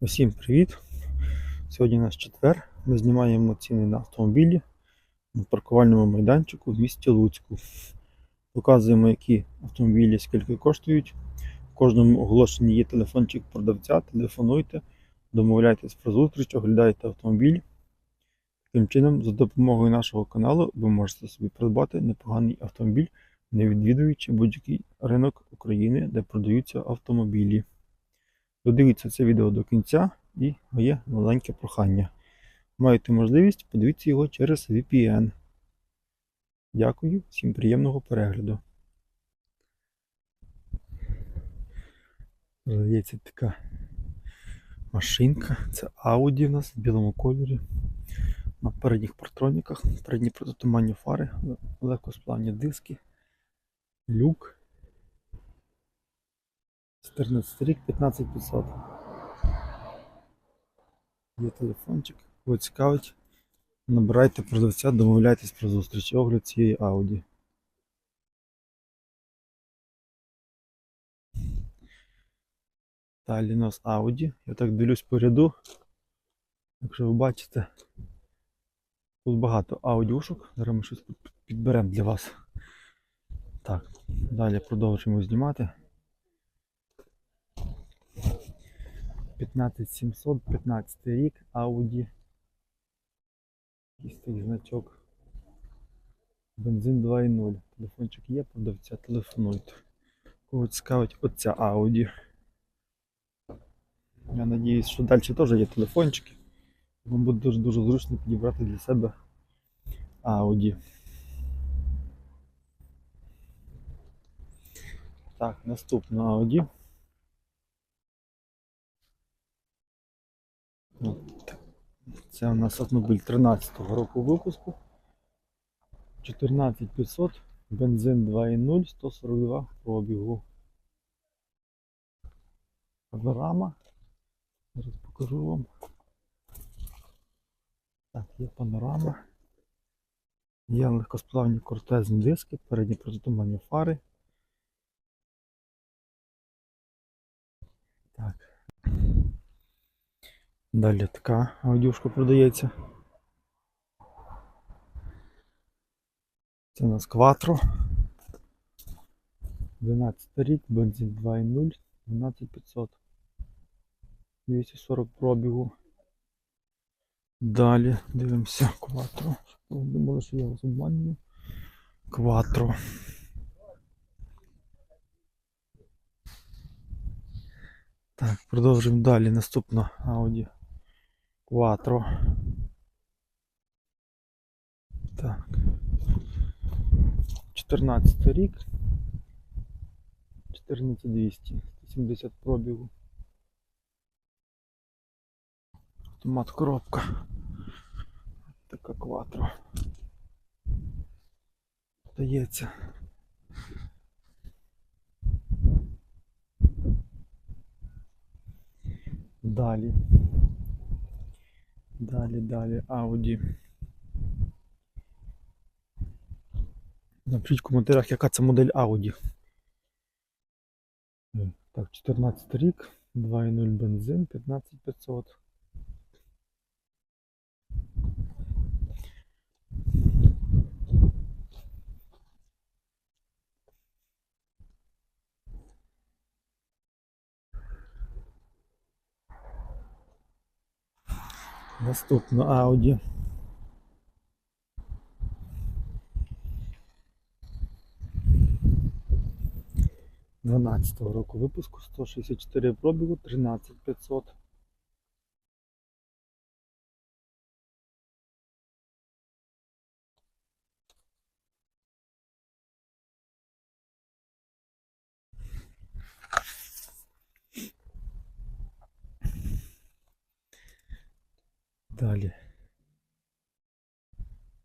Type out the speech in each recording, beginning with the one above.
Усім привіт! Сьогодні у нас четвер. Ми знімаємо ціни на автомобілі на паркувальному майданчику в місті Луцьку. Показуємо, які автомобілі скільки коштують. В кожному оголошенні є телефончик продавця. Телефонуйте, домовляйтесь про зустріч, оглядайте автомобіль. Таким чином, за допомогою нашого каналу, ви можете собі придбати непоганий автомобіль, не відвідуючи будь-який ринок України, де продаються автомобілі. Додивіться це відео до кінця і моє маленьке прохання. Маєте можливість, подивіться його через VPN. Дякую, всім приємного перегляду. Здається, така машинка. Це Audi у нас в білому кольорі. На передніх партроніках, передні протитуманні фари, легкосплавні диски, люк. 14 рік, 15500. Є телефончик. Кого цікавить. Набирайте продавця, домовляйтесь про зустріч. Огляд цієї Audi. Далі у нас Audi. Я так дивлюсь по ряду. Якщо ви бачите, тут багато аудіошок. Зараз ми щось підберемо для вас. Так, далі продовжуємо знімати. 15700, 15 рік, Audi. Якийсь такий значок. Бензин 2.0. Телефончик є, продавця, телефонуйте. Кого цікавить оця Audi. Я надіюсь, що далі теж є телефончики. Вам буде дуже дуже зручно підібрати для себе Audi. Так, наступна Audi. Це у нас автомобіль 13-го року випуску. 14500, бензин 2.0, 142 пробігу. Панорама. Зараз покажу вам. Так, є панорама. Є легкосплавні кортезні диски, передні протитуманні фари. Так. Далі така аудюшка продається. Це у нас Quattro. 12 рік, бензин 2.0, 12500. 240 пробігу. Далі дивимося. Ви Думали, що я вас обманюю. Quattro. Так, продовжуємо далі. Наступна Audi Quattro. Так. 14 рік. 14200. 170 пробігу. Автомат коробка. Така Quattro. Здається. Далі. Далі, далі, Ауді. Напишіть в коментарях, яка це модель. Е, Так, 14 рік, 2.0 бензин, 15500. Наступна Audi. Дванадцятого року випуску 164 пробігу, 13500. Далі.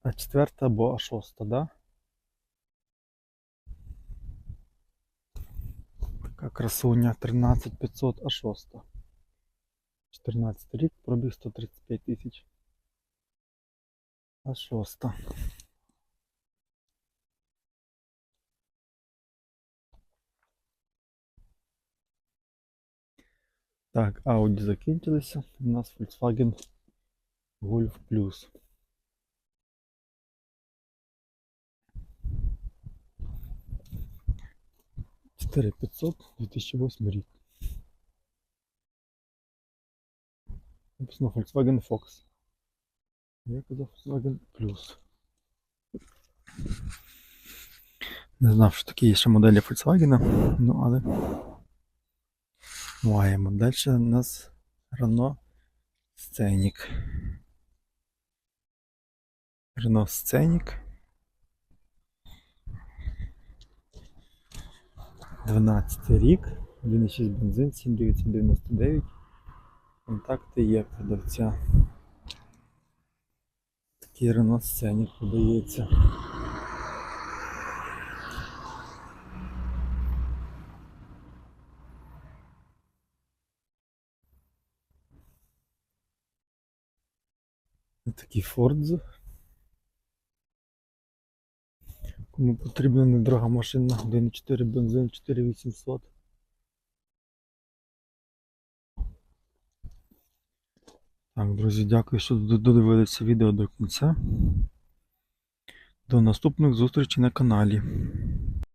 А четверта або А шоста, да? Така красуня 13500 А шоста. 14 рік, пробіг 135 тисяч. А шоста. Так, Audi закінчилися. У нас Volkswagen Golf Plus. Чотири 500, 2008 рік. Написано Volkswagen Fox. Я казав Volkswagen Plus. Не знав, що такі є ще моделі Volkswagen, ну але маємо. Далі у нас Renault Scenic. Renault Scenic. 12 рік, 1,6 бензин, 7999. Контакти є продавця. Такий Renault подається. Такий Фордз. Кому потрібна недорога машина, 1,4 бензин, 4800. Так, друзі, дякую, що додивилися відео до кінця. До наступних зустрічей на каналі.